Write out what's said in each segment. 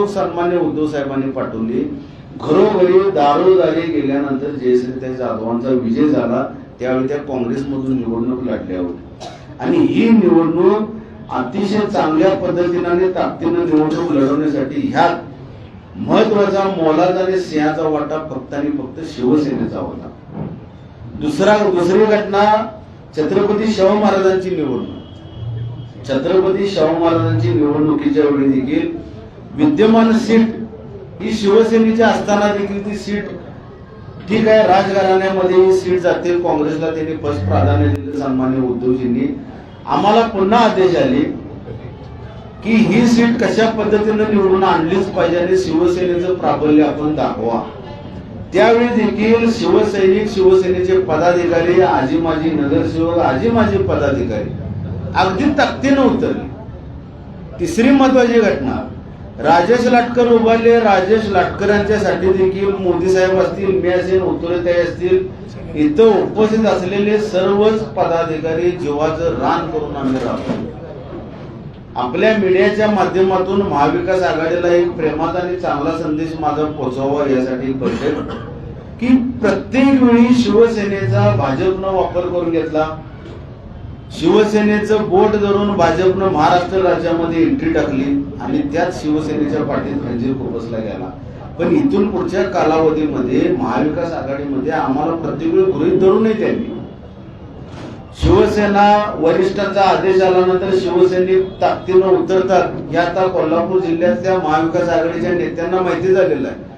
सन्मान्य उद्धव साहेबांनी पाठवली? घरोघरी दारोदारी गेल्यानंतर जयश्रीताई जाधवांचा विजय झाला त्यावेळी त्या काँग्रेसमधून निवडणूक लढल्या होत्या. आणि ही निवडणूक अतिशय चांगल्या पद्धतीने आणि ताकदीनं निवडणूक लढवण्यासाठी ह्यात महत्त्वाचा मोलाचा आणि सिंहाचा वाटा फक्त आणि फक्त शिवसेनेचा होता. दुसरा दुसरी घटना छत्रपती शाहू महाराजांची निवडणूक. छत्रपती शाहू महाराजांची निवडणुकीच्या वेळी देखील विद्यमान सीट ही शिवसेनेची असताना देखील ती सीट ठीक आहे राजघराण्यामध्ये ही सीट जाते काँग्रेसला त्यांनी फर्स्ट प्राधान्य दिलं सन्मान्य उद्धवजींनी. आम्हाला पुन्हा आदेश आले की ही सीट कशा पद्धतीनं निवडून आणलीच पाहिजे आणि शिवसेनेचं प्राबल्य आपण दाखवा. त्यावेळी देखील शिवसैनिक शिवसेनेचे पदाधिकारी आजी माजी नगरसेवक आजी माजी पदाधिकारी अगदी ताकदीनं उतरले. तिसरी महत्वाची घटना राजेश लाटकर उभारले. राजेश लाटकरांच्यासाठी देखील मोदी साहेब असतील मी असेल उत्तरेताई असतील इथं उपस्थित असलेले सर्वच पदाधिकारी जीवाचं रान करून आम्ही राहतो. आपल्या मीडियाच्या माध्यमातून महाविकास आघाडीला एक प्रेमात आणि चांगला संदेश माझा पोहोचवावा यासाठी एक की प्रत्येक वेळी शिवसेनेचा भाजपनं वापर करून घेतला शिवसेनेचं बोट धरून भाजपनं महाराष्ट्र राज्यामध्ये एंट्री टाकली आणि त्यात शिवसेनेच्या पाठीत खंजीर खुपसला गेला. पण इथून पुढच्या कालावधीमध्ये महाविकास आघाडीमध्ये आम्हाला प्रत्येक वेळी गृहित धरू नये त्यांनी. शिवसेना वरिष्ठांचा आदेश आल्यानंतर शिवसैनिक ताकदीनं उतरतात हे आता कोल्हापूर जिल्ह्यातल्या महाविकास आघाडीच्या नेत्यांना माहिती झालेलं आहे.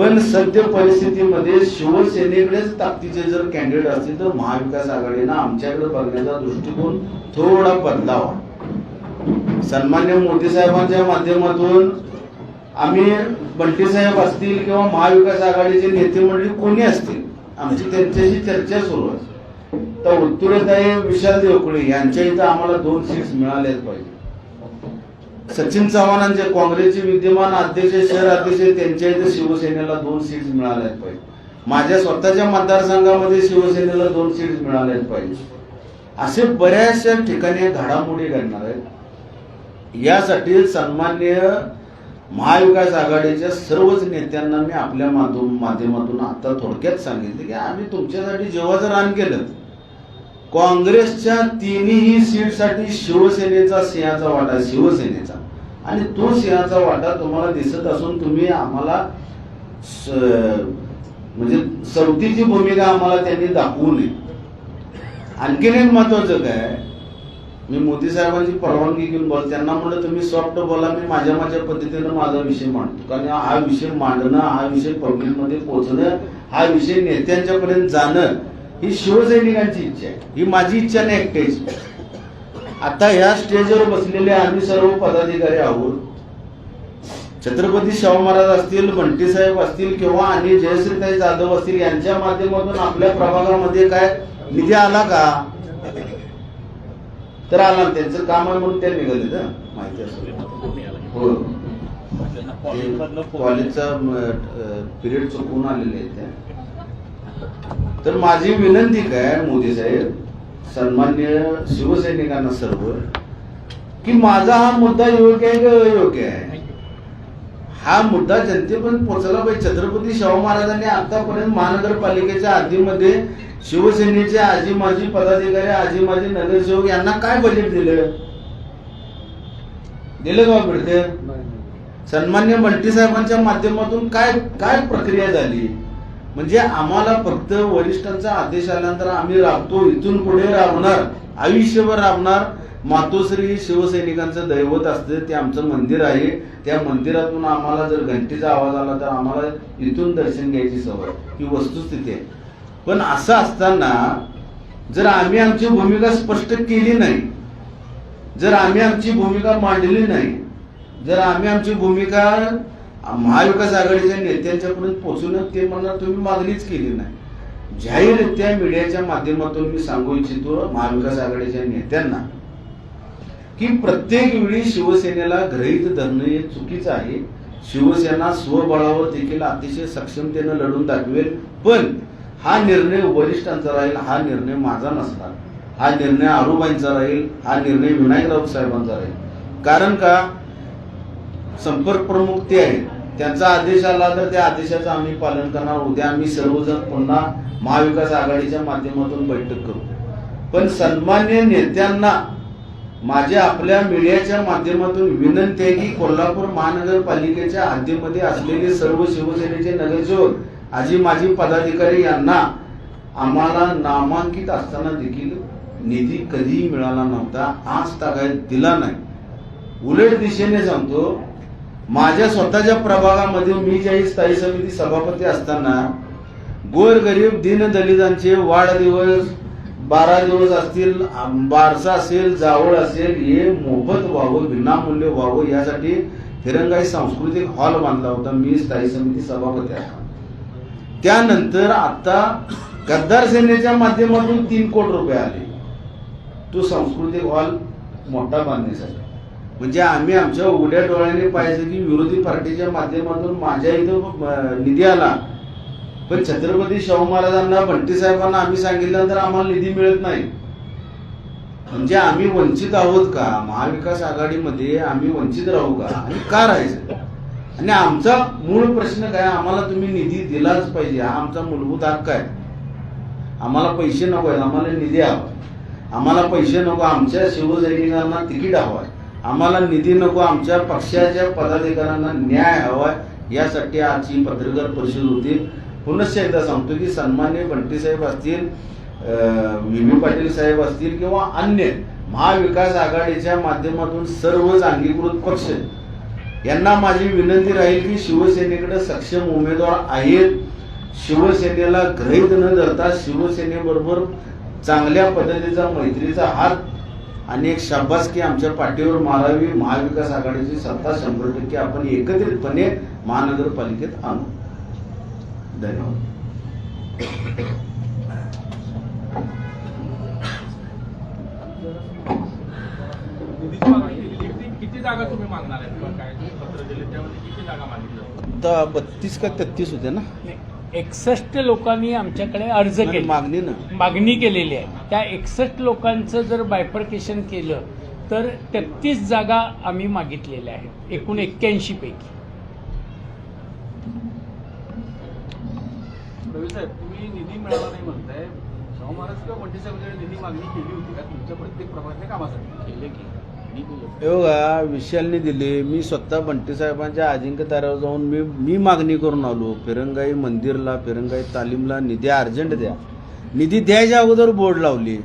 पण सद्य परिस्थितीमध्ये शिवसेनेकडेच ताकदीचे जर कॅन्डिडेट असतील तर महाविकास आघाडीनं आमच्याकडे बघण्याचा दृष्टिकोन थोडा बदलावा. सन्मान्य मोदी साहेबांच्या माध्यमातून आम्ही बंटी साहेब असतील किंवा महाविकास आघाडीचे नेते मंडळी कोणी असतील आमची त्यांच्याशी चर्चा सुरू आहे. तर उत्तुरेताई विशाल देवकुळे यांच्या इथं आम्हाला दोन सीट्स मिळाल्याच पाहिजे. सचिन चव्हाणांचे काँग्रेसचे विद्यमान अध्यक्ष शहर अध्यक्ष त्यांच्या इथे शिवसेनेला दोन सीट्स आहेत पाहिजे. माझ्या स्वतःच्या मतदारसंघामध्ये शिवसेनेला दोन सीट्स आहेत पाहिजे. असे बऱ्याचशा ठिकाणी घडामोडी घडणार आहेत. यासाठी सन्मान्य महाविकास आघाडीच्या सर्वच नेत्यांना मी आपल्या माध्यम माध्यमातून आता थोडक्यात सांगितले की आम्ही तुमच्यासाठी जेव्हा जर रान केलं काँग्रेसच्या तिन्ही सीटसाठी शिवसेनेचा सिंहाचा वाटा शिवसेनेचा. आणि तो सिंहाचा वाटा तुम्हाला दिसत असून तुम्ही आम्हाला म्हणजे सवतीची भूमिका आम्हाला त्यांनी दाखवू नये आणखीन एक महत्वाचं काय मी मोदी साहेबांची परवानगी घेऊन बोल त्यांना म्हणलं तुम्ही सॉफ्ट बोला मी माझ्या माझ्या पद्धतीनं माझा विषय मांडतो. कारण हा विषय मांडणं हा विषय पब्लिकमध्ये पोहोचणं हा विषय नेत्यांच्यापर्यंत जाणं ही शिवसैनिकांची इच्छा आहे. ही माझी इच्छा नाही एकट्याची. आता ह्या स्टेजवर बसलेले आम्ही सर्व पदाधिकारी आहोत. छत्रपती शाहू महाराज असतील बंटी साहेब असतील किंवा आणि जयश्रीताई जाधव असतील यांच्या माध्यमातून आपल्या प्रभागामध्ये काय निधी आला का? तर आला त्यांचं काम आहे म्हणून त्या निघाले ना माहिती असेल. हो. कॉलेजचा पिरियड चुकून आलेले आहेत. तर माझी विनंती काय मोदी साहेब सन्मान्य शिवसैनिकांना सर्व की माझा हा मुद्दा योग्य आहे का अयोग्य आहे? हा मुद्दा जनतेपर्यंत पोहोचला पाहिजे. छत्रपती शाहू महाराजांनी आतापर्यंत महानगरपालिकेच्या हद्दीमध्ये शिवसेनेचे आजी माजी पदाधिकारी आजी माजी नगरसेवक यांना काय बजेट दिलं? दिलं का बिडते सन्मान्य बंटी साहेबांच्या माध्यमातून काय काय प्रक्रिया झाली? म्हणजे आम्हाला फक्त वरिष्ठांचा आदेश आल्यानंतर आम्ही राबतो इथून पुढे राबणार आयुष्यभर राबणार. मातोश्री शिवसैनिकांचं दैवत असतं ते आमचं मंदिर आहे. त्या मंदिरातून आम्हाला जर घंटीचा आवाज आला तर आम्हाला इथून दर्शन घ्यायची सवय ही वस्तुस्थिती आहे. पण असं असताना जर आम्ही आमची भूमिका स्पष्ट केली नाही जर आम्ही आमची भूमिका मांडली नाही जर आम्ही आमची भूमिका महाविकास आघाडीच्या नेत्यांच्यापर्यंत पोहोचवणं ते म्हणणार तुम्ही मागणीच केली नाही. जाहीररित्या मीडियाच्या माध्यमातून मी सांगू इच्छितो महाविकास आघाडीच्या नेत्यांना की प्रत्येक वेळी शिवसेनेला ग्रहित धरणं हे चुकीचं आहे. शिवसेना स्वबळावर देखील अतिशय सक्षमतेनं लढून दाखवेल पण हा निर्णय वरिष्ठांचा राहील हा निर्णय माझा नसणार. हा निर्णय आरुबाईंचा राहील हा निर्णय विनायक राऊत साहेबांचा राहील. कारण का? संपर्क प्रमुख ते आहेत. त्यांचा आदेश आला तर त्या आदेशाचं आम्ही पालन करणार. उद्या आम्ही सर्वजण पुन्हा महाविकास आघाडीच्या माध्यमातून बैठक करू. पण सन्मान्य नेत्यांना माझ्या आपल्या मीडियाच्या माध्यमातून विनंती आहे की कोल्हापूर महानगरपालिकेच्या हद्दीमध्ये असलेले सर्व शिवसेनेचे नगरसेवक आजी माजी पदाधिकारी यांना आम्हाला नामांकित असताना देखील निधी कधीही मिळाला नव्हता. आज तागायत दिला नाही. उलट दिशेने सांगतो माझ्या स्वतःच्या प्रभागामध्ये मी ज्याही स्थायी समिती सभापती असताना गोरगरीब दीनदलितांचे वाढदिवस बारा दिवस असतील बारसा असेल जावळ असेल हे मोफत व्हावं विनामूल्य व्हावं यासाठी हिरंगाई सांस्कृतिक हॉल बांधला होता. मी स्थायी समिती सभापती आहे. त्यानंतर आता गद्दार सेनेच्या माध्यमातून तीन कोटी रुपये आले. तो सांस्कृतिक हॉल मोठा बांधण्यासाठी. म्हणजे आम्ही आमच्या उघड्या डोळ्याने पाहिजे की विरोधी पार्टीच्या माध्यमातून माझ्या इथं निधी आला. पण छत्रपती शाहू महाराजांना भंटी साहेबांना आम्ही सांगितल्यानंतर आम्हाला निधी मिळत नाही. म्हणजे आम्ही वंचित आहोत का? महाविकास आघाडीमध्ये आम्ही वंचित राहू का? आणि का राहायचं? आणि आमचा मूळ प्रश्न काय? आम्हाला तुम्ही निधी दिलाच पाहिजे. हा आमचा मूलभूत हक्क आहे. आम्हाला पैसे नको आहेत. आम्हाला निधी हवा आम्हाला पैसे नको. आमच्या शिवसैनिकांना तिकीट हवं आहे. आम्हाला निधी नको आमच्या पक्षाच्या पदाधिकाऱ्यांना न्याय हवाय यासाठी आजची पत्रकार परिषद होती. पुनश्च एकदा सांगतो की सन्मान्य बंटी साहेब असतील व्ही व्ही पाटील साहेब असतील किंवा अन्य महाविकास आघाडीच्या माध्यमातून सर्वच अंगीकृत पक्ष यांना माझी विनंती राहील की शिवसेनेकडे सक्षम उमेदवार आहेत. शिवसेनेला ग्रहित न धरता शिवसेनेबरोबर चांगल्या पद्धतीचा मैत्रीचा हात आणि एक शाबासकी आमच्या पाठीवर मारावी महाविकास आघाडीची सत्ता शंभर टक्के आपण एकत्रितपणे महानगरपालिकेत आणू. धन्यवाद. किती जागा तुम्ही मागणार आहे बत्तीस का तेहतीस होते ना? एकसष्ट लोकांनी आमच्याकडे अर्ज केला. मागणी ना मागणी केलेली आहे. त्या एकसष्ट लोकांचं जर बायफर्केशन केलं तर तेहतीस जागा आम्ही मागितलेल्या आहेत. एकूण एक्क्याऐंशी पैकी. रवी साहेब तुम्ही निधी मिळाला नाही म्हणताय. शाहू महाराज किंवा बंटी साहेबांकडे निधी मागणी केली होती का? तुमच्या प्रत्येक प्रभागाच्या कामासाठी. केले की. बघा विशालने दिले. मी स्वतः बंटी साहेबांच्या अजिंक्य ताऱ्यावर जाऊन मी मी मागणी करून आलो. फिरंगाई मंदिरला फिरंगाई तालीमला निधी अर्जंट द्या. निधी द्यायच्या अगोदर बोर्ड लावली.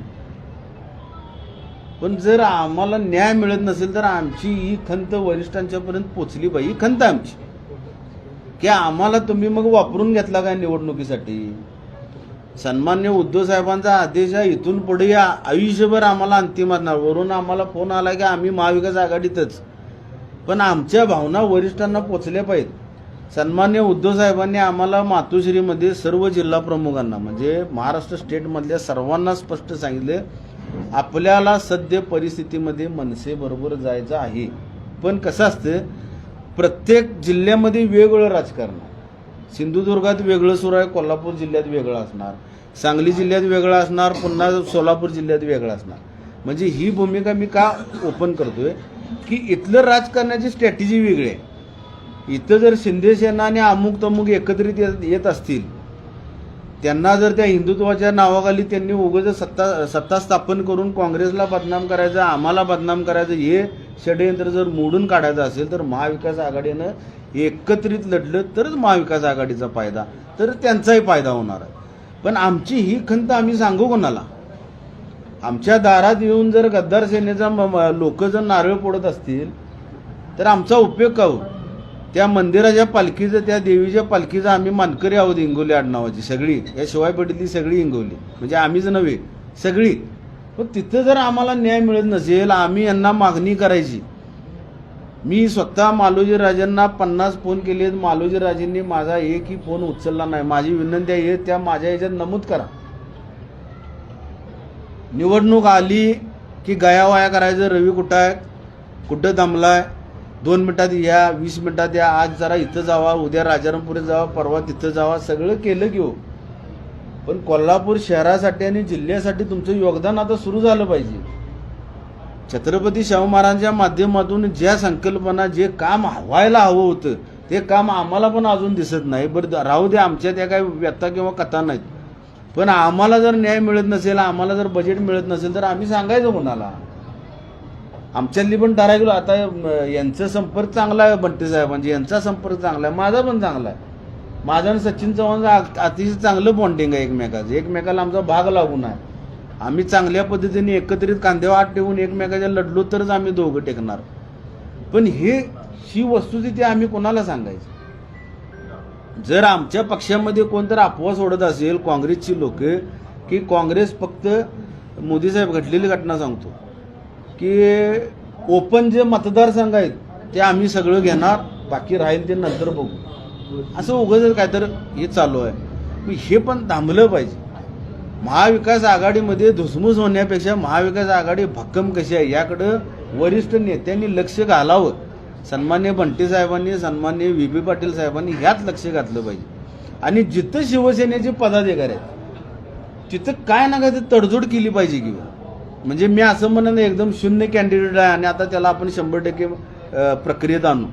पण जर आम्हाला न्याय मिळत नसेल तर आमची ही खंत वरिष्ठांच्या पर्यंत पोचली पाहिजे ही खंत आमची. की आम्हाला तुम्ही मग वापरून घेतला काय निवडणुकीसाठी? सन्मान्य उद्धव साहेबांचा आदेश आहे इथून पुढे या आयुष्यभर आम्हाला अंतिम असणार वरून आम्हाला फोन आला की आम्ही महाविकास आघाडीतच. पण आमच्या भावना वरिष्ठांना पोचल्या पाहिजेत. सन्मान्य उद्धव साहेबांनी आम्हाला मातोश्रीमध्ये सर्व जिल्हा प्रमुखांना म्हणजे महाराष्ट्र स्टेटमधल्या सर्वांना स्पष्ट सांगितले आपल्याला सद्य परिस्थितीमध्ये मनसेबरोबर जायचं आहे. पण कसं असतं प्रत्येक जिल्ह्यामध्ये वेगवेगळं राजकारण आहे. सिंधुदुर्गात वेगळं सुरू आहे कोल्हापूर जिल्ह्यात वेगळं असणार. सांगली जिल्ह्यात वेगळं असणार पुन्हा सोलापूर जिल्ह्यात वेगळं असणार. म्हणजे ही भूमिका मी का ओपन करतोय की इथलं राजकारणाची स्ट्रॅटेजी वेगळी आहे. इथं जर शिंदे सेना आणि अमुक तमुक एकत्रित येत- येत असतील त्यांना जर त्या हिंदुत्वाच्या नावाखाली त्यांनी उगाच सत्ता सत्ता स्थापन करून काँग्रेसला बदनाम करायचं आम्हाला बदनाम करायचं हे षडयंत्र जर मोडून काढायचं असेल तर महाविकास आघाडीनं एकत्रित लढलं तरच महाविकास आघाडीचा फायदा तर त्यांचाही फायदा होणार आहे. पण आमची ही खंत आम्ही सांगू कोणाला? आमच्या दारात येऊन जर गद्दार सेनेचा लोक जर नारळ फोडत असतील तर आमचा उपयोग का हो त्या मंदिराच्या पालखीचं त्या देवीच्या पालखीचं आम्ही मानकरी आहोत इंगोली आडनावाची सगळी. या शिवाय पडली सगळी इंगोली म्हणजे आम्हीच नव्हे सगळी. पण तिथं जर आम्हाला न्याय मिळत नसेल आम्ही यांना मागणी करायची. मी स्वतः मालोजी राजांना पन्नास फोन केलेत. मालोजी राजेंनी माझा एकही फोन उचलला नाही. माझी विनंती आहे त्या माझ्या याच्यात नमूद करा. निवडणूक आली की गयावाया करायचं. रवी कुठं आहे? कुठं दमलाय? दोन मिनटात या वीस मिनटात या. आज जरा इथं जावा उद्या राजारामपुरीत जावा परवा तिथं जावा. सगळं केलं की हो. पण कोल्हापूर शहरासाठी आणि जिल्ह्यासाठी तुमचं योगदान आता सुरू झालं पाहिजे. छत्रपती शाहू महाराजांच्या माध्यमातून ज्या संकल्पना जे काम व्हायला हवं होतं ते काम आम्हाला पण अजून दिसत नाही. बरं राहू दे आमच्या त्या काही व्यथा किंवा कथा नाहीत. पण आम्हाला जर न्याय मिळत नसेल आम्हाला जर बजेट मिळत नसेल तर आम्ही सांगायचं कोणाला? आमच्यातली पण ठराविक आता यांचा संपर्क चांगला आहे बंटे साहेबांची. यांचा संपर्क चांगला आहे माझा पण चांगला आहे. माझा आणि सचिन चव्हाणचं अतिशय चांगलं बॉन्डिंग आहे एकमेकाचं. एकमेकाला आमचा भाग लागून आहे. आम्ही चांगल्या पद्धतीने एकत्रित कांद्यावर ठेवून एकमेकाच्या लढलो तरच आम्ही दोघं टेकणार. पण हे ही वस्तुस्थिती आम्ही कोणाला सांगायची? जर आमच्या पक्षामध्ये कोणतर अफवा सोडत असेल काँग्रेसची लोक की काँग्रेस फक्त मोदी साहेब घडलेली घटना सांगतो की ओपन जे मतदारसंघ आहेत ते आम्ही सगळं घेणार बाकी राहील ते नंतर बघू. असं उगाच काय तर हे चालू आहे. हे पण थांबलं पाहिजे. महाविकास आघाडीमध्ये धुसमुस होण्यापेक्षा महाविकास आघाडी भक्कम कशी आहे याकडं वरिष्ठ नेत्यांनी लक्ष घालावं. सन्मान्य बंटी साहेबांनी सन्मान्य व्ही पी पाटील साहेबांनी ह्यात लक्ष घातलं पाहिजे. आणि जिथं शिवसेनेचे पदाधिकारी आहेत तिथं काय ना काय ते तडजोड केली पाहिजे किंवा म्हणजे मी असं म्हणणं एकदम शून्य कॅन्डिडेट आहे आणि आता त्याला आपण शंभर टक्के प्रक्रियेत आणू.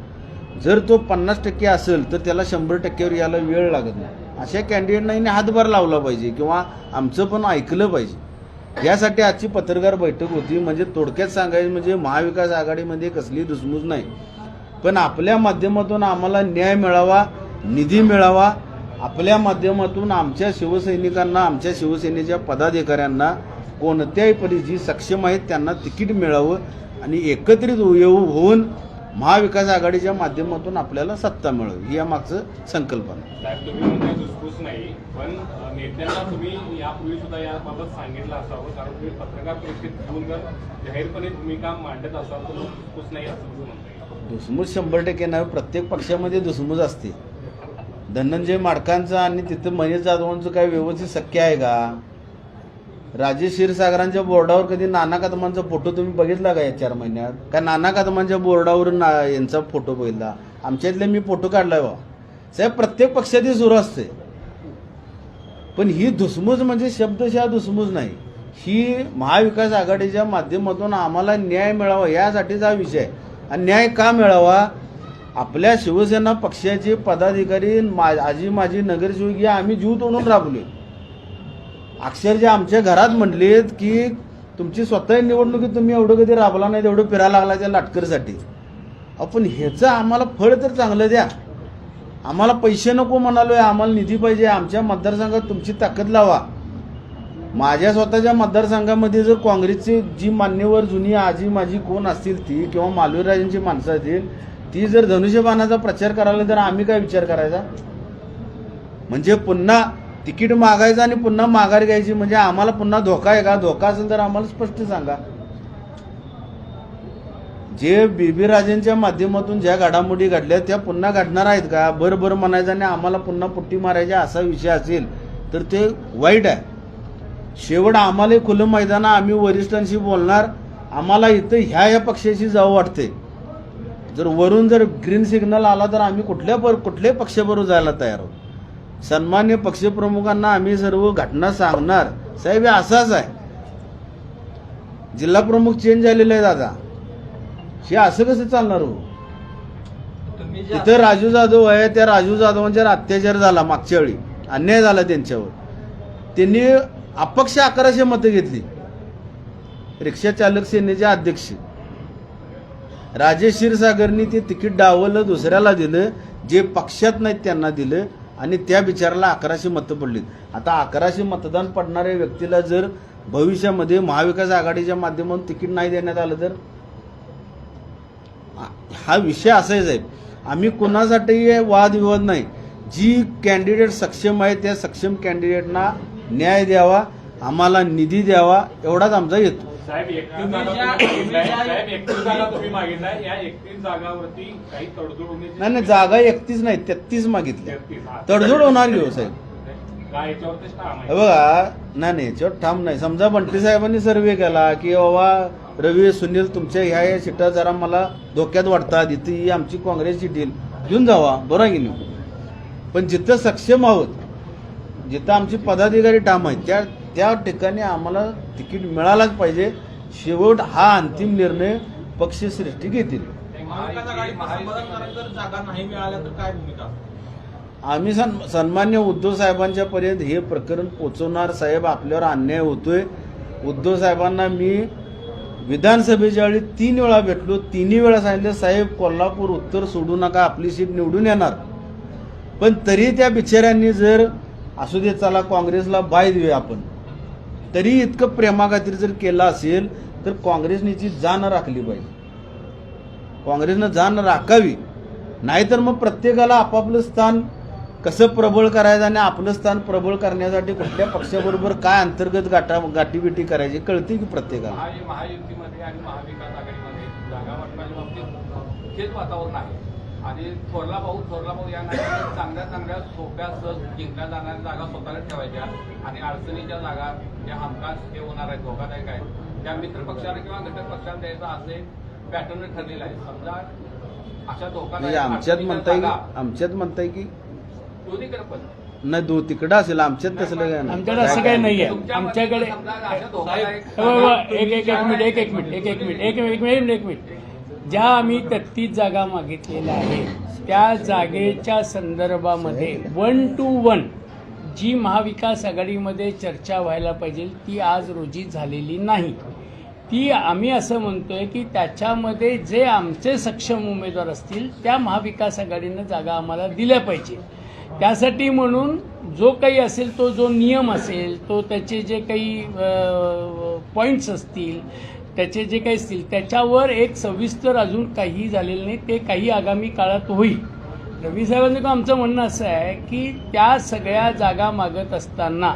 जर तो पन्नास टक्के असेल तर त्याला शंभर टक्क्यावर यायला वेळ लागत नाही. अशा कॅन्डिडेटना हातभार लावला पाहिजे किंवा आमचं पण ऐकलं पाहिजे. यासाठी आजची पत्रकार बैठक होती. म्हणजे थोडक्यात सांगायचं म्हणजे महाविकास आघाडीमध्ये कसली दुसमूज नाही. पण आपल्या माध्यमातून आम्हाला न्याय मिळावा निधी मिळावा आपल्या माध्यमातून आमच्या शिवसैनिकांना आमच्या शिवसेनेच्या पदाधिकाऱ्यांना कोणत्याही परी जी सक्षम आहेत त्यांना तिकीट मिळावं आणि एकत्रित येऊ होऊन महाविकास आघाडीच्या माध्यमातून आपल्याला सत्ता मिळावी ही या मागचं संकल्पना दुसमूज शंभर टक्के नाही प्रत्येक पक्षामध्ये दुसमूज असते. धनंजय माडकांचं आणि तिथं महेश जाधवांचं काय व्यवस्थित शक्य आहे का? राजे क्षीरसागरांच्या बोर्डावर कधी नाना कदमांचा फोटो तुम्ही बघितला का या चार महिन्यात? का नाना कदमांच्या बोर्डावर ना यांचा फोटो बघितला? आमच्यातले मी फोटो काढलाय बा. साहेब प्रत्येक पक्षातही सुरू असते. पण ही धुसमूज म्हणजे शब्दशः धुसमूज नाही. ही महाविकास आघाडीच्या माध्यमातून आम्हाला न्याय मिळावा यासाठीचा हा विषय. आणि न्याय का मिळावा? आपल्या शिवसेना पक्षाचे पदाधिकारी मा- आजी माझी नगरसेवक या आम्ही जीव तोडून राबले अक्षरशः आमच्या घरात म्हणलेत की तुमची स्वतः निवडणुकीत तुम्ही एवढं कधी राबला नाही तेवढं फिरायला लागला त्या लाटकरसाठी. आपण ह्याचं आम्हाला फळ तर चांगलं द्या. आम्हाला पैसे नको म्हणालोय आम्हाला निधी पाहिजे. आमच्या मतदारसंघात तुमची ताकद लावा. माझ्या स्वतःच्या मतदारसंघामध्ये जर काँग्रेसची जी मान्यवर जुनी आजी माझी कोण असतील ती किंवा मालवीराजांची माणसं असतील ती जर धनुष्यबाणाचा प्रचार करायला तर आम्ही काय विचार करायचा? म्हणजे पुन्हा तिकीट मागायचं आणि पुन्हा माघार घ्यायची म्हणजे आम्हाला पुन्हा धोका आहे का? धोका असेल तर आम्हाला स्पष्ट सांगा. जे बीबी राजेंच्या माध्यमातून ज्या घडामोडी घडल्या त्या पुन्हा घडणार आहेत का? बरं बरं म्हणायचं आणि आम्हाला पुन्हा पुट्टी मारायची असा विषय असेल तर ते वाईट आहे. शेवट आम्हाला खुलं मैदान आम्ही वरिष्ठांशी बोलणार. आम्हाला इथं ह्या या पक्षाशी जावं वाटते जर वरून जर ग्रीन सिग्नल आला तर आम्ही कुठल्या पर कुठल्याही पक्षाबरोबर जायला तयार आहोत. सन्मान्य पक्षप्रमुखांना आम्ही सर्व घटना सांगणार. साहेब हे असाच आहे. जिल्हा प्रमुख चेंज झालेले आहेत आता. हे असं कसं चालणार हो? इथं राजू जाधव आहे त्या राजू जाधवांच्यावर अत्याचार झाला मागच्या वेळी. अन्याय झाला त्यांच्यावर. त्यांनी अपक्ष अकराशे मतं घेतली. रिक्षा चालक सेनेचे अध्यक्ष. राजेश क्षीरसागरनी ते तिकीट डावलं दुसऱ्याला दिलं. जे पक्षात नाहीत त्यांना दिलं. आणि त्या बिचाराला अकराशे मतं पडली आता अकराशे मतदान पडणाऱ्या व्यक्तीला जर भविष्यामध्ये महाविकास आघाडीच्या माध्यमातून तिकीट नाही देण्यात आलं तर? हा विषय असा आहे. आम्ही कोणासाठी वादविवाद नाही. जी कॅन्डिडेट सक्षम आहे त्या सक्षम कॅन्डिडेटना न्याय द्यावा आम्हाला निधी द्यावा एवढाच आमचा येतो साहेब एकतीस जागा तुम्ही मागितलाय साहेब एकतीस जागा तुम्ही मागितलाय. या एकतीस जागावरती काही तडजोड होण्याची नाही नाही जागा एकतीस नाही तेहतीस मागितल्या. 33, हा. तडजोड होणार घेऊ साहेब? ठाम हे आहे? बघा नाही नाही याच्यावर ठाम नाही. समजा बंटी साहेबांनी सर्वे केला की बाबा रवी सुनील तुमच्या ह्या ह्या सीटा जरा मला धोक्यात वाटतात इथे ही आमची काँग्रेसची डील. घेऊन जावा. बरं की नाही? पण जिथं सक्षम आहोत जिथं आमची पदाधिकारी ठाम आहेत त्या त्या ठिकाणी आम्हाला तिकीट मिळालाच पाहिजे. शेवट हा अंतिम निर्णय पक्षश्रेष्ठी घेतील. आम्ही सन सन्मान्य उद्धव साहेबांच्या पर्यंत हे प्रकरण पोचवणार साहेब आपल्यावर अन्याय होतोय. उद्धव साहेबांना मी विधानसभेच्या वेळी तीन वेळा भेटलो. तिन्ही वेळा सांगितलं साहेब कोल्हापूर उत्तर सोडू नका आपली सीट निवडून येणार. पण तरी त्या बिचाऱ्यांनी जर असू दे चला काँग्रेसला बाय देऊया आपण. तरी इतकं प्रेमागात्री जर केलं असेल तर काँग्रेसने जी जाण राखली पाहिजे. काँग्रेसनं जाण राखावी. नाहीतर मग प्रत्येकाला आपापलं स्थान कसं प्रबळ करायचं आणि आपलं स्थान प्रबळ करण्यासाठी कुठल्या पक्षाबरोबर काय अंतर्गत गाठा गाठीबिटी करायची कळते की प्रत्येकाला. महायुतीमध्ये आणि महाविकास आघाडीमध्ये जागा वाटपाच्या बाबतीत वातावरण आहे. आणि थोरला भाऊ थोरला भाऊ या नात्याने चांगल्या चांगल्या सोप्या सहज जिंकल्या जाणाऱ्या जागा स्वतःला ठेवायच्या आणि अडचणीच्या जागा ज्या हमखास हे होणार आहेत धोकादायक आहेत त्या मित्र पक्षाला किंवा घटक पक्षाला द्यायचा असे पॅटर्न ठरलेला आहे समजा अशा म्हणजे धोकादायक आमच्यात अडचणीच्या म्हणताय आमच्यात म्हणताय की दोन्हीकडे पण. नाही दो तिकडं असेल आमच्यात तसलं काय नाही. आमच्याकडे असं काही नाहीये आमच्याकडे एक एक एक मिनिट एक एक मिनिट एक एक मिनिट एक एक मिनिट एक मिनिट. ज्या आम्ही तेहतीस जागा मागितलेल्या आहेत त्या जागेच्या संदर्भामध्ये वन टू वन जी महाविकास आघाडीमध्ये चर्चा व्हायला पाहिजे ती आज रोजी झालेली नाही. ती आम्ही असं म्हणतोय की त्याच्यामध्ये जे आमचे सक्षम उमेदवार असतील त्या महाविकास आघाडीनं जागा आम्हाला दिल्या पाहिजे. त्यासाठी म्हणून जो काही असेल तो जो नियम असेल तो त्याचे जे काही पॉईंट्स असतील त्याचे जे काही असतील त्याच्यावर एक सविस्तर अजून काही झालेलं नाही ते काही आगामी काळात होईल. रवी साहेबांचं आमचं म्हणणं असं आहे की त्या सगळ्या जागा मागत असताना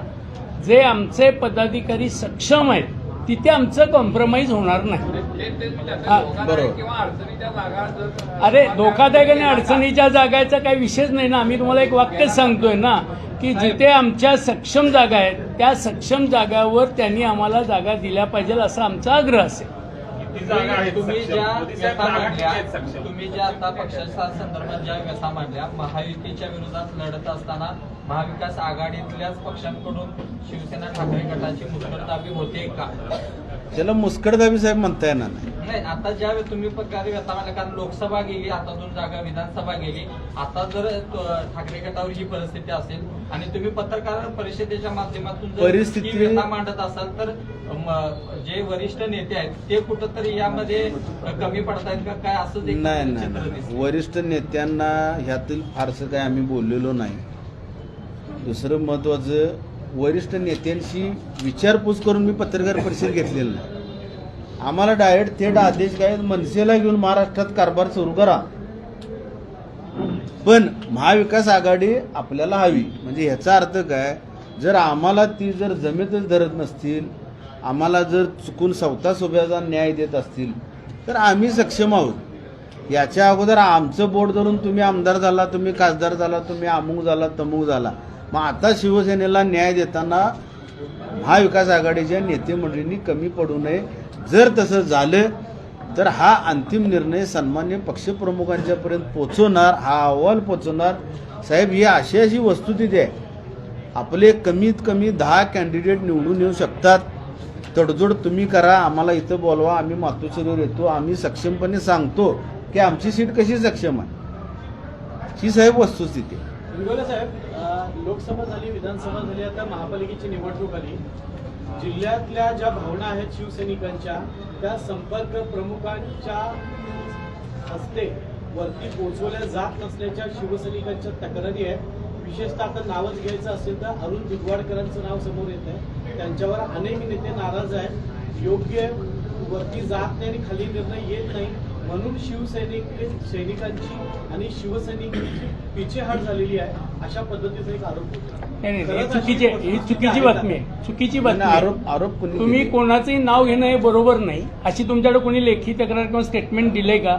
जे आमचे पदाधिकारी सक्षम आहेत तिथे आमचं कॉम्प्रोमाइज होणार नाही. बरोबर. अरे धोकादायक आणि अडचणीच्या जागाचा काही विषयच नाही ना. आम्ही तुम्हाला एक वाक्यच सांगतोय ना की जिथे आमच्या सक्षम जागा आहेत त्या सक्षम जागावर त्यांनी आम्हाला जागा दिल्या पाहिजे असा आमचा आग्रह असेल. तुम्ही तुम्ही ज्या तुम्ही ज्या आता पक्षाच्या संदर्भात ज्या व्यथा मांडल्या महायुतीच्या विरोधात लढत असताना महाविकास आघाडीतल्याच पक्षांकडून शिवसेना ठाकरे गटाची मुस्कटदाबी होते का? त्याला मुस्कडदाबी साहेब म्हणता येणार नाही नाही आता ज्या वेळी तुम्ही प्रकारे व्यथा मांडल्या कारण लोकसभा गेली आता दोन जागा विधानसभा गेली आता जर ठाकरे गटावर ही परिस्थिती असेल आणि तुम्ही पत्रकार परिषदेच्या माध्यमातून जर परिस्थिती- ही व्यथा मांडत असाल तर म, जे वरिष्ठ नेते आहेत ते कुठंतरी यामध्ये कमी पडतायत का काय असं नाही नाही चित्र नाही. दिसतंय. वरिष्ठ नेत्यांना ह्यातील फारसं काय आम्ही बोललेलो नाही दुसरं महत्वाचं वरिष्ठ नेत्यांशी विचारपूस करून मी पत्रकार परिषद घेतलेली नाही. आम्हाला डायरेक्ट थेट आदेश काय? मनसेला घेऊन महाराष्ट्रात कारभार सुरू करा. पण महाविकास आघाडी आपल्याला हवी. म्हणजे ह्याचा अर्थ काय? जर आम्हाला ती जर जमेतच धरत नसतील आम्हाला जर चुकून सवता सोब्याचा न्याय देत असतील तर आम्ही सक्षम आहोत. याच्या अगोदर आमचं बोट धरून तुम्ही आमदार झाला तुम्ही खासदार झाला तुम्ही अमुक झाला तमुक झाला. मग आता शिवसेनेला न्याय देताना महाविकास आघाडीच्या नेतेमंडळींनी कमी पडू नये. जर तसं झालं तर हा अंतिम निर्णय सन्मान्य पक्षप्रमुखांच्यापर्यंत पोचवणार हा अहवाल पोचवणार. साहेब ही अशी अशी वस्तुस्थिती आहे. आपले कमीत कमी दहा कॅन्डिडेट निवडून येऊ शकतात. तडजोड तुम्ही करा आम्हाला इथं बोलवा आम्ही मातोश्रीवर येतो आम्ही सक्षमपणे सांगतो की आमची सीट कशी सक्षम आहे. ही साहेब वस्तुस्थिती आहे साहेब लोकसभा झाली विधानसभा झाली आता महापालिकेची निवडणूक आली. जिल्ह्यातल्या ज्या भावना आहेत शिवसैनिकांच्या त्या संपर्क प्रमुखांच्या हस्ते वरती पोहोचवल्या जात नसल्याच्या शिवसैनिकांच्या तक्रारी आहेत. विशेषतः आता नावच घ्यायचं असेल तर अरुण दुधवाडकरांचं नाव समोर येत आहे त्यांच्यावर अनेक नेते नाराज आहेत. योग्य वरती जात नाही आणि खाली निर्णय येत नाही. म्हणून शिवसैनिक सैनिकांची आणि शिवसैनिकांची पिछेहाट झालेली आहे अशा पद्धतीचा एक आरोप होता. नाही, ही चुकीची ही चुकीची बातमी? आहे. चुकीची बातमी आहे. आरोप आरोप तुम्ही? कोणाचंही नाव घेणं हे बरोबर नाही. अशी तुमच्याकडे कोणी लेखी तक्रार किंवा स्टेटमेंट दिलंय का?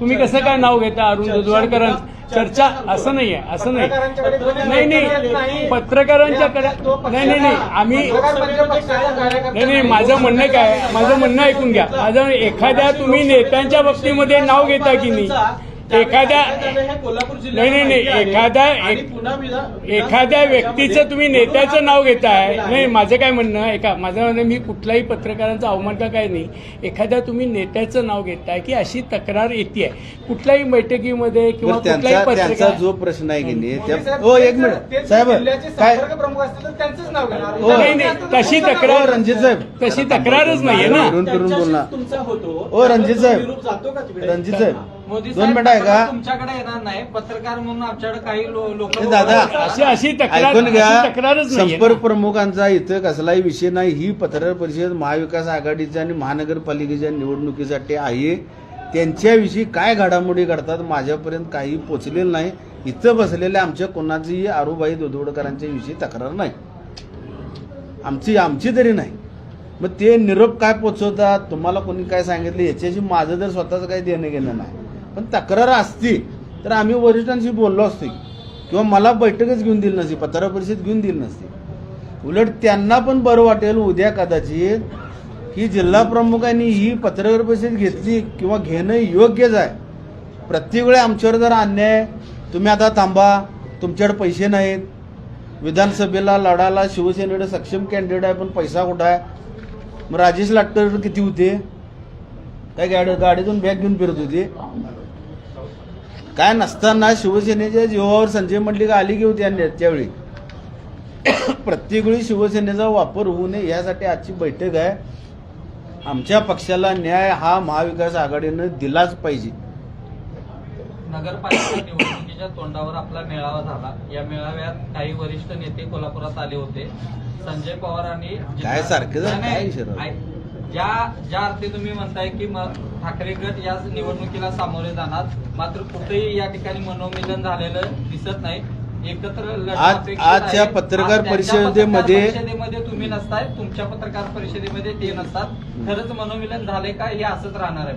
तुम्ही कसं काय नाव घेता? अरुण दुधवाडकरांचं चर्चा असं नाहीये असं नाही नाही. नाही. पत्रकारांच्याकडे नाही नाही नाही आम्ही नाही. नाही. माझं म्हणणं काय आहे? माझं म्हणणं ऐकून घ्या. माझं एखाद्या तुम्ही नेत्यांच्या बाबतीमध्ये नाव घेता की नाही? एखाद्या हे कोल्हापूर नाही, नाही, नाही. जिल्ह्यात एखादा- आणि एक- पुन्हा विधान- एखाद्या व्यक्तीचं तुम्ही नेत्याचं नाव घेताय. नाही माझं काय म्हणणं आहे का माझं म्हणणं मी कुठलाही पत्रकारांचा अवमान का काय नाही. एखाद्या तुम्ही नेत्याचं नाव घेताय की अशी तक्रार येते कुठल्याही बैठकीमध्ये किंवा कुठल्याही पत्रकार जो प्रश्न आहे की नाही हो एक मिनिट. साहेब जिल्ह्याचे काय संपर्क प्रमुख असतील तर त्यांचंच नाव घेणार हो. नाही, नाही, तशी तक्रार- हो, रणजित साहेब. तशी तक्रारच नाहीये ना. तुमचा होतो. ओ रणजित साहेब. रणजित साहेब. मोदी दोन साहेब मिनिट आहे तक्रार का? तुमच्याकडे येणार नाही. पत्रकार म्हणून आमच्याकडे काही लोक हे दादा अशी अशी तक्रार ऐकून घ्या. अशी तक्रारच नाहीये संपर्क ना. प्रमुखांचा इथं कसलाही विषय नाही. ही पत्रकार परिषद महाविकास आघाडीच्या आणि महानगरपालिकेच्या निवडणुकीसाठी आहे. त्यांच्याविषयी काय घडामोडी घडतात माझ्यापर्यंत काही पोचलेलं नाही. इथं बसलेल्या आमच्या कोणाचीही आरुबाई दोदोडकरांच्या विषयी तक्रार नाही. आमची आमची तरी नाही. मग ते निरोप काय पोचवतात? तुम्हाला कोणी काय सांगितलं? याच्याशी माझं जर स्वतःचं काही देणं घेणं नाही. पण तक्रार असती तर आम्ही वरिष्ठांशी बोललो असतो. किंवा मला बैठकच घेऊन दिली नसती पत्रकार परिषद घेऊन दिली नसती. उलट त्यांना पण बरं वाटेल उद्या कदाचित की जिल्हा प्रमुखांनी ही पत्रकार परिषद घेतली किंवा घेणं योग्यच आहे. प्रत्येक वेळी आमच्यावर जर अन्याय तुम्ही आता थांबा तुमच्याकडे पैसे नाहीत. विधानसभेला लढायला शिवसेनेकडे सक्षम कॅन्डिडेट आहे पण पैसा कुठं आहे? मग राजेश लाटकर किती होते? काय गाडी गाडीतून बॅग घेऊन फिरत होते? काय नसताना शिवसेनेच्या जीवावर संजय मंडलिक आली की होती आणि त्यावेळी. प्रत्येक वेळी शिवसेनेचा वापर होऊ नये यासाठी आजची बैठक आहे. आमच्या पक्षाला न्याय हा महाविकास आघाडीनं दिलाच पाहिजे. नगरपालिका निवडणुकीच्या तोंडावर आपला मेळावा झाला. या मेळाव्यात काही वरिष्ठ नेते कोल्हापुरात आले होते. संजय पवार आणि काय सारखं ज्या ज्या अर्थी तुम्ही म्हणताय की मग ठाकरे गट या निवडणुकीला सामोरे जाणार मात्र कुठेही या ठिकाणी मनोमिलन झालेलं दिसत नाही. एकत्र आज- आहे. पत्रकार परिषदेमध्ये- तुम्ही नसताय तुमच्या पत्रकार परिषदेमध्ये ते नसतात. खरंच मनोमिलन झाले का हे असंच राहणार आहे.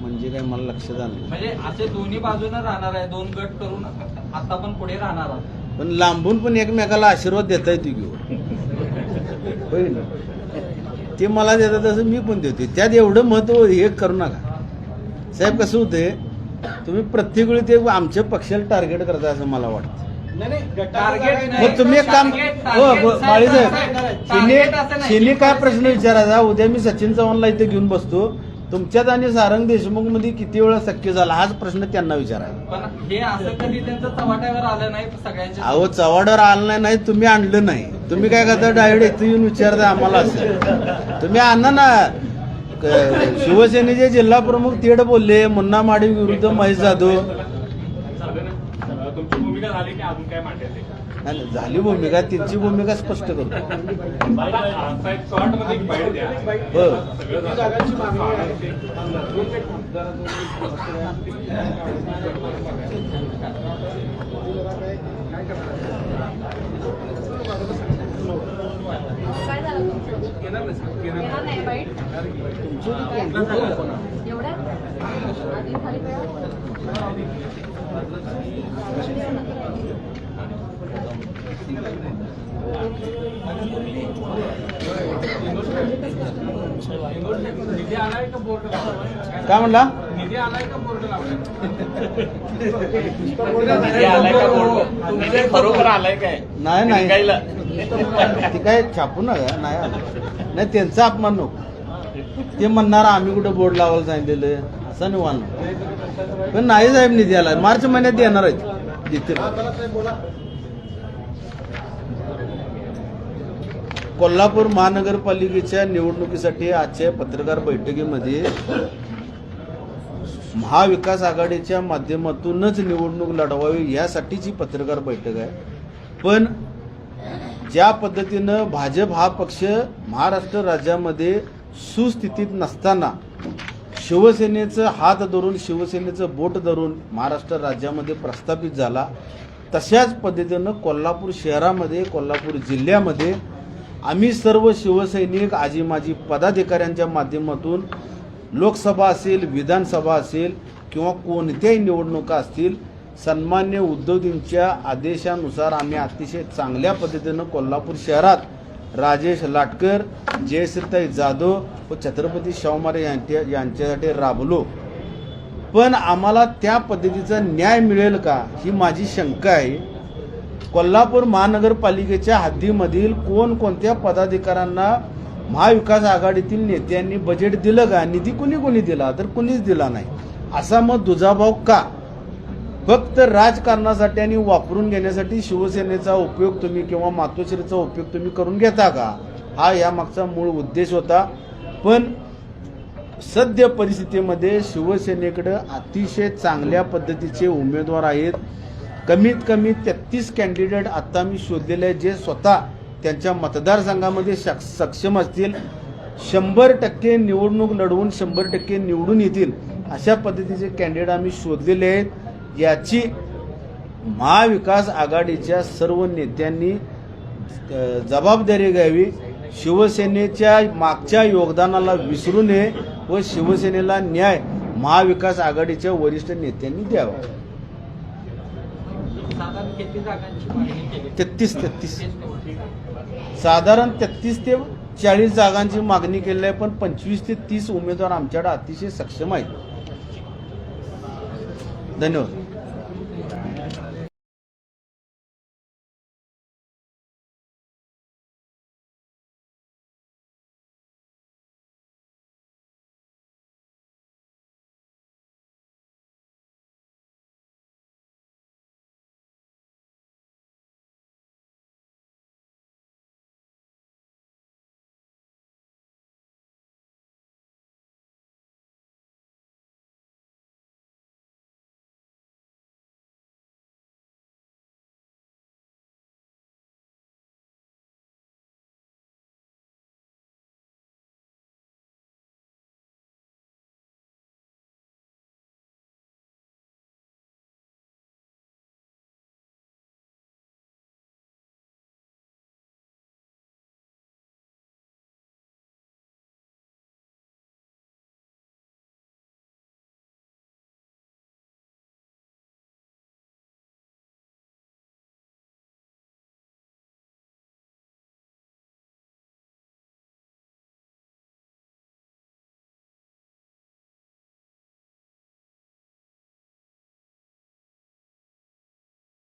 म्हणजे काय मला लक्षात आलं नाही. म्हणजे असे दोन्ही बाजूने राहणार आहे दोन गट करून आता पण पुढे राहणार आहोत. पण लांबून पण एकमेकाला आशीर्वाद देता येतो घेऊन होय ना? ते मला देतात तसं मी पण देतो त्यात एवढं महत्त्व हे करू नका. साहेब कसं होतंय तुम्ही प्रत्येक वेळी ते आमच्या पक्षाला टार्गेट करता असं मला वाटतं. मग तुम्ही एक काम हो साहेब. शिने काय प्रश्न विचारायचा? उद्या मी सचिन चव्हाणला इथे घेऊन बसतो. तुमच्यात आणि सारंग देशमुखमध्ये किती वेळा शक्य झाला? हाच प्रश्न त्यांना विचारायचा. पण हे असं कधी त्यांचं चव्हाट्यावर आलं नाही सगळ्यांच्या अहो चवाडावर आलं नाही तुम्ही आणलं नाही. तुम्ही काय करता? डायरेक्ट इथे येऊन विचारता आम्हाला असं. तुम्ही आणा ना. क- शिवसेनेचे जिल्हा प्रमुख तेड बोलले मुन्ना माडी विरुद्ध महेश जाधव. तुमची भूमिका झाली की अजून काय मांडायचे आणि झाली भूमिका त्यांची भूमिका स्पष्ट करतो. एवढ्या? काय म्हणला? नाही नाही. ते काय छापू नका नाही आलं. नाही त्यांचा अपमान नको. ते म्हणणार आम्ही कुठं बोर्ड लावायला सांगितलेलं? असं नाही वाढणार पण नाही साहेब निधी आला मार्च महिन्यात देणार आहेत. कोल्हापूर महानगरपालिकेच्या निवडणुकीसाठी आजच्या पत्रकार बैठकीमध्ये महाविकास आघाडीच्या माध्यमातूनच निवडणूक लढवावी यासाठीची पत्रकार बैठक आहे. पण ज्या पद्धतीनं भाजप हा पक्ष महाराष्ट्र राज्यामध्ये सुस्थितीत नसताना शिवसेनेचं हात धरून शिवसेनेचं बोट धरून महाराष्ट्र राज्यामध्ये प्रस्थापित झाला तशाच पद्धतीनं कोल्हापूर शहरामध्ये कोल्हापूर जिल्ह्यामध्ये आम्ही सर्व शिवसैनिक आजी माजी पदाधिकाऱ्यांच्या माध्यमातून लोकसभा असेल विधानसभा असेल किंवा कोणत्याही निवडणुका असतील सन्मान्य उद्धवजींच्या आदेशानुसार आम्ही अतिशय चांगल्या पद्धतीनं कोल्हापूर शहरात राजेश लाटकर जयश्रीताई जाधव व छत्रपती शाहू महाराज यांच्या यांच्यासाठी राबलो. पण आम्हाला त्या पद्धतीचा न्याय मिळेल का ही माझी शंका आहे. कोल्हापूर महानगरपालिकेच्या हद्दीमधील कोणकोणत्या पदाधिकाऱ्यांना महाविकास आघाडीतील नेत्यांनी बजेट दिलं का? निधी कुणी कुणी दिला? तर कुणीच दिला नाही. असा मग दुजाभाव का? फक्त राजकारणासाठी आणि वापरून घेण्यासाठी शिवसेनेचा उपयोग तुम्ही किंवा मातोश्रीचा उपयोग तुम्ही करून घेता का? हा यामागचा मूळ उद्देश होता. पण सद्य परिस्थितीमध्ये शिवसेनेकडं अतिशय चांगल्या पद्धतीचे उमेदवार आहेत. कमीत कमी तेहतीस कॅन्डिडेट आत्ता मी शोधलेले आहेत जे स्वतः त्यांच्या मतदारसंघामध्ये शक सक्षम असतील. शंभर टक्के निवडणूक लढवून शंभर टक्के निवडून येतील अशा पद्धतीचे कॅन्डिडेट आम्ही शोधलेले आहेत. याची महाविकास आघाडीच्या सर्व नेत्यांनी जबाबदारी घ्यावी. शिवसेनेच्या मागच्या योगदानाला विसरू नये व शिवसेनेला न्याय महाविकास आघाडीच्या वरिष्ठ नेत्यांनी द्यावा साधारण किती जागांची मागणी केली तेहतीस तेहतीस. साधारण तेहतीस ते चाळीस जागांची मागणी केली आहे पण पंचवीस ते तीस उमेदवार आमच्याकडे अतिशय सक्षम आहेत. धन्यवाद.